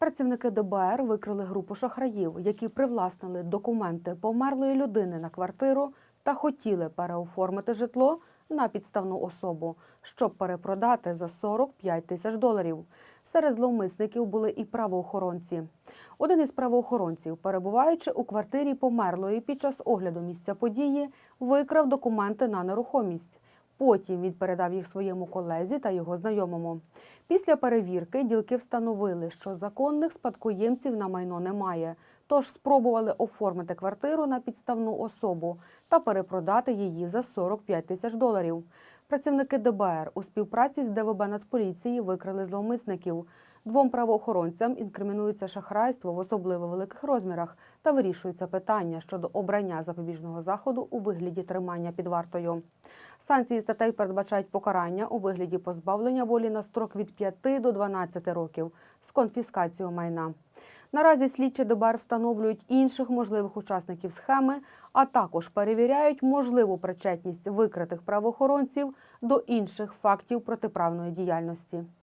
Працівники ДБР викрили групу шахраїв, які привласнили документи померлої людини на квартиру та хотіли переоформити житло на підставну особу, щоб перепродати за 45 тисяч доларів. Серед зловмисників були і правоохоронці. Один із правоохоронців, перебуваючи у квартирі померлої під час огляду місця події, викрав документи на нерухомість. Потім він передав їх своєму колезі та його знайомому. Після перевірки ділки встановили, що законних спадкоємців на майно немає, тож спробували оформити квартиру на підставну особу та перепродати її за 45 тисяч доларів. Працівники ДБР у співпраці з ДВБ Нацполіції викрили зловмисників. Двом правоохоронцям інкримінується шахрайство в особливо великих розмірах та вирішується питання щодо обрання запобіжного заходу у вигляді тримання під вартою. Санкції статей передбачають покарання у вигляді позбавлення волі на строк від 5 до 12 років з конфіскацією майна. Наразі слідчі ДБР встановлюють інших можливих учасників схеми, а також перевіряють можливу причетність викритих правоохоронців до інших фактів протиправної діяльності.